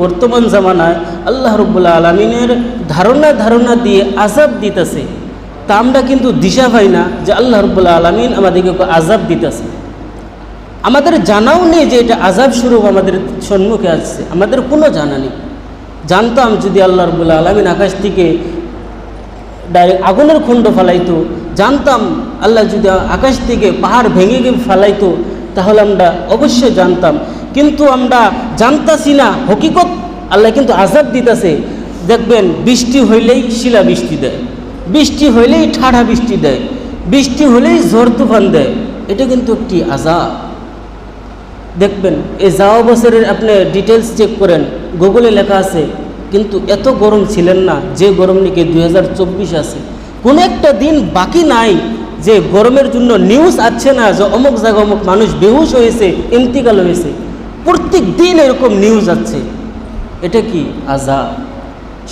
বর্তমান জামানায় আল্লাহ রব্বুল্লা আলমিনের ধারণা ধারণা দিয়ে আজাব দিতেছে। তা আমরা কিন্তু দিশা পাই না যে আল্লাহ রব্বুল্লা আলমিন আমাদেরকে আজাব দিতেছে। আমাদের জানাও নেই যে এটা আজাব স্বরূপ আমাদের সম্মুখে আসছে। আমাদের কোনো জানা নেই। জানতাম যদি আল্লাহ রব্বুল্লা আলমিন আকাশ থেকে ডাইরেক্ট আগুনের খণ্ড ফালাইতো, জানতাম আল্লাহ যদি আকাশ থেকে পাহাড় ভেঙে গিয়ে ফালাইতো, তাহলে আমরা অবশ্যই জানতাম কিন্তু আমরা জানতাছি না, হকিকত আল্লাহ কিন্তু আজাদ দিতেছে। দেখবেন, বৃষ্টি হইলেই শিলা বৃষ্টি দেয়, বৃষ্টি হইলেই ঠাড়া বৃষ্টি দেয়, বৃষ্টি হলেই ঝড় তুফান দেয়, এটা কিন্তু একটি আজাব দেখবেন, এই যাওয়া বছরের আপনি ডিটেলস চেক করেন গুগলে লেখা আছে, কিন্তু এত গরম ছিলেন না, যে গরম নাকি দুই হাজার চব্বিশ আছে। কোনো একটা দিন বাকি নাই যে গরমের জন্য নিউজ আছে না, যে অমুক জায়গা অমুক মানুষ বেহুশ হয়েছে, ইন্তিকাল হয়েছে। প্রত্যেক দিন এরকম নিউজ আছে। এটা কি আজাব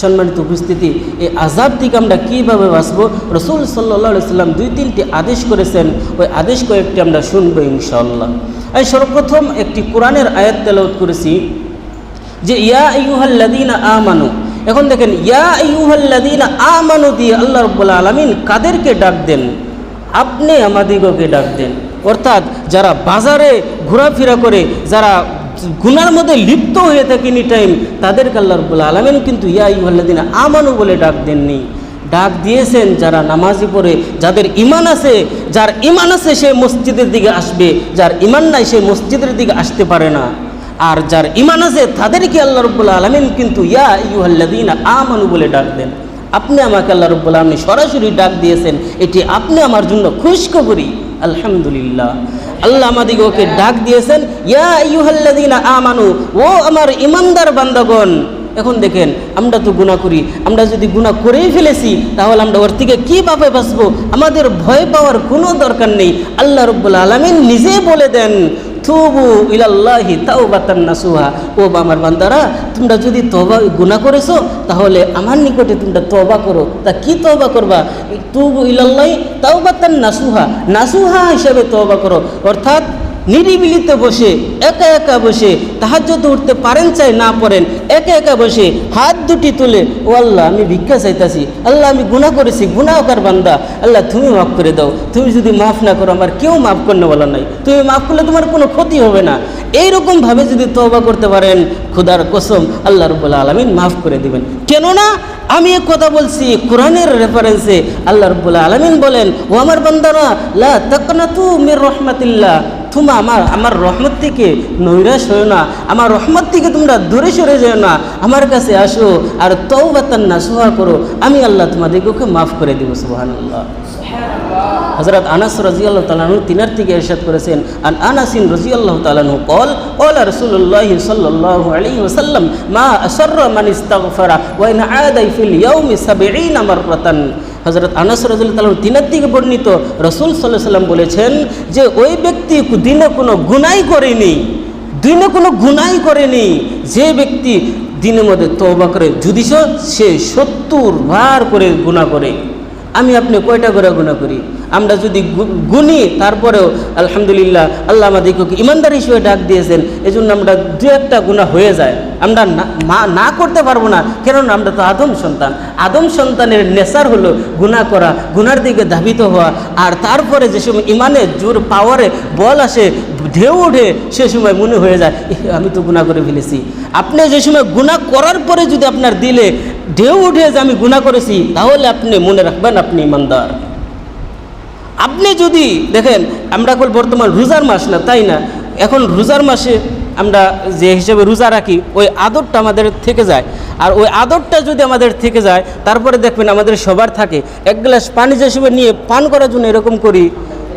সম্মানিত উপস্থিতি, এই আজাব থেকে আমরা কীভাবে বাঁচব? রসুল সাল্লা সাল্লাম দুই তিনটি আদেশ করেছেন, ওই আদেশ কয়েকটি আমরা শুনব ইনশাল্লাহ আমি সর্বপ্রথম একটি কোরআনের আয়াত তেলাউত করেছি, যে ইয়া ইউহাল্লাদিনা আমানু, এখন দেখেন, ইয়া ইউহাল্লাদিনা আমানু দিয়ে আল্লাহ রব্বুল্লা আলমিন কাদেরকে ডাক দেন? আপনি আমাদিগকে ডাক দেন। অর্থাৎ যারা বাজারে ঘোরাফেরা করে, যারা গুনার মধ্যে লিপ্ত হয়ে থাকে এনি টাইম তাদেরকে আল্লাহ রব্বুল্লা আলমিন কিন্তু, ইয়া ইউহাল্লাদিনা আমানু বলে ডাক দেননি। ডাক দিয়েছেন যারা নামাজি পড়ে, যাদের ইমান আছে, যার ইমান আছে সে মসজিদের দিকে আসবে, যার ইমান নাই সে মসজিদের দিকে আসতে পারে না। আর যার ইমান আছে, তাদেরকে আল্লাহ রব্বুল্লা আলমিন কিন্তু, ইয়া ইউহাল্লাদিন আমানু বলে ডাক দেন। আপনি আমাকে আল্লাহ রব্বুল্লা আলমী সরাসরি ডাক দিয়েছেন, এটি আপনি আমার জন্য খুশখবরি। আলহামদুলিল্লাহ। আল্লাহ আমাদিগকে ডাক দিয়েছেন, ইয়া ইউহাল্লাদিন আমানু, ও আমার ইমানদার বান্দাগণ, এখন দেখেন আমরা তো গুণা করি, আমরা যদি গুণা করেই ফেলেছি, তাহলে আমরা ওর থেকে কীভাবে বাঁচবো? আমাদের ভয় পাওয়ার কোনো দরকার নেই। আল্লাহ রব্বুল আলমিন নিজে বলে দেন থুবু ইলাল্লাহি তাওবাতান নাসুহা। ও আমার বান্দারা, তোমরা যদি তবা গুনাহ করেছ, তাহলে আমার নিকটে তোমরা তবা করো। তা কি তবা করবা? তুবু ইলাল্লাহি তাওবাতান নাসুহা। নাসুহা হিসাবে তবা করো। অর্থাৎ নিরিবিলিতে বসে, একা একা বসে তাহাজ্জতে উঠতে পারেন চাই, না পড়েন, একা একা বসে, হাত দুটি তুলে, ও আল্লাহ, আমি ভিক্ষা চাইতাছি, আল্লাহ, আমি গুনাহ করেছি গুনাহকার বান্দা? আল্লাহ, তুমি মাফ করে দাও, তুমি যদি মাফ না করো, আমার কেউ মাফ করতে বলা নাই, তুমি মাফ করলে তোমার কোনো ক্ষতি হবে না। এইরকমভাবে যদি তবা করতে পারেন, খুদার কসম, আল্লাহ রব্বুল্লা আলমিন মাফ করে দিবেন। কেননা, আমি এক কথা বলছি কোরআনের রেফারেন্সে আল্লাহ রব্বুল্লা আলমিন বলেন, ও আমার বান্দারা, লা তাকনাতু মির রহমাতিল্লাহ। তুমি আমার আমার রহমত থেকে নৈরাশ হয়েও না, আমার রহমত থেকে তোমরা দূরে সরে যেও না, আমার কাছে আসো আর তৌ বাতান না সোহা করো, আমি আল্লাহ তোমাদেরকে মাফ করে দিব সুবাহান আল্লাহ হজরত আনাস রাজি আল্লাহ তালাহু তিনার থেকে এরশাদ করেছেন, আন আনাসিন রাজি আল্লাহ তালাহু কল কল রসুল্লাহ সাল্লাহ আলী ওসাল্লাম মা আসর মান ইস্তাগফারা ওয়াইন আদাই ফিল ইয়াউমি সাবিঈন হজরত আনাস রাজুল্লাহ তিনার থেকে বর্ণিত রসুল সাল্লাহ সাল্লাম বলেছেন যে ওই ব্যক্তি দিনে কোনো গুনাই করেনি, দিনে কোনো গুনাই করেনি। যে ব্যক্তি দিনের মধ্যে তবা করে, যদি সে সত্তর বার করে গুণা করে আমি আপনি কয়টা করে গুণা করি? আমরা যদি গুনি, তারপরেও আলহামদুলিল্লাহ আল্লাহ আমাদেরকে ইমানদার হিসেবে ডাক দিয়েছেন এই জন্য আমরা দু একটা গুণা হয়ে যায়। আমরা না না করতে পারব না, কেননা আমরা তো আদম সন্তান। আদম সন্তানের নেশার হলো গুণা করা গুনার দিকে ধাবিত হওয়া, আর তারপরে যে সময় ইমানে জোর পাওয়ারে বল আসে, ঢেউ ওঠে, সে সময় মনে হয়ে যায় আমি তো গুণা করে ফেলেছি। আপনি যে সময় গুণা করার পরে যদি আপনার দিলে ঢেউ উঠে যে আমি গুণা করেছি, তাহলে আপনি মনে রাখবেন আপনি ইমানদার। আপনি যদি দেখেন, আমরা এখন বর্তমান রোজার মাস না, তাই না? এখন রোজার মাসে আমরা যে হিসেবে রোজা রাখি, ওই আদরটা আমাদের থেকে যায়। আর ওই আদরটা যদি আমাদের থেকে যায়, তারপরে দেখবেন আমাদের সবার থাকে। এক গ্লাস পানি যে সময় নিয়ে পান করার জন্য এরকম করি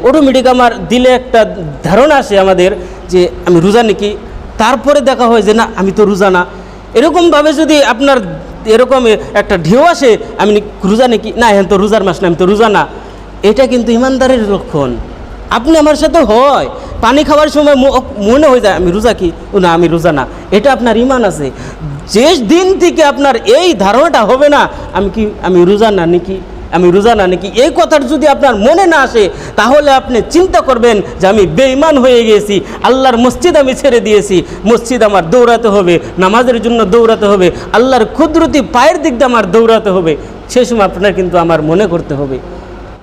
অটোমেটিক আমার দিলে একটা ধারণা আসে আমাদের যে আমি রোজা নাকি, তারপরে দেখা হয় যে না, আমি তো রোজা না। এরকমভাবে যদি আপনার এরকম একটা ঢেউ আসে, আমি রোজা নাকি না, এখন তো রোজার মাস না, আমি তো রোজা না। এটা কিন্তু ইমানদারের লক্ষণ। আপনি আমার সাথে হয়। পানি খাওয়ার সময় মনে হয়ে যায়, আমি রোজা কি? না, আমি রোজা না। এটা আপনার ইমান আছে। যে দিন থেকে আপনার এই ধারণাটা হবে না, আমি কি আমি রোজা না নাকি? আমি রোজা না, নাকি এই কথার যদি আপনার মনে না আসে, তাহলে আপনি চিন্তা করবেন যে আমি বেঈমান হয়ে গেছি, আল্লাহর মসজিদ আমি ছেড়ে দিয়েছি, মসজিদ আমার দৌড়াতে হবে, নামাজের জন্য দৌড়াতে হবে, আল্লাহর ক্ষুদ্রতি পায়ের দিক দিয়ে আমার দৌড়াতে হবে, সে সময় আপনার কিন্তু আমার মনে করতে হবে।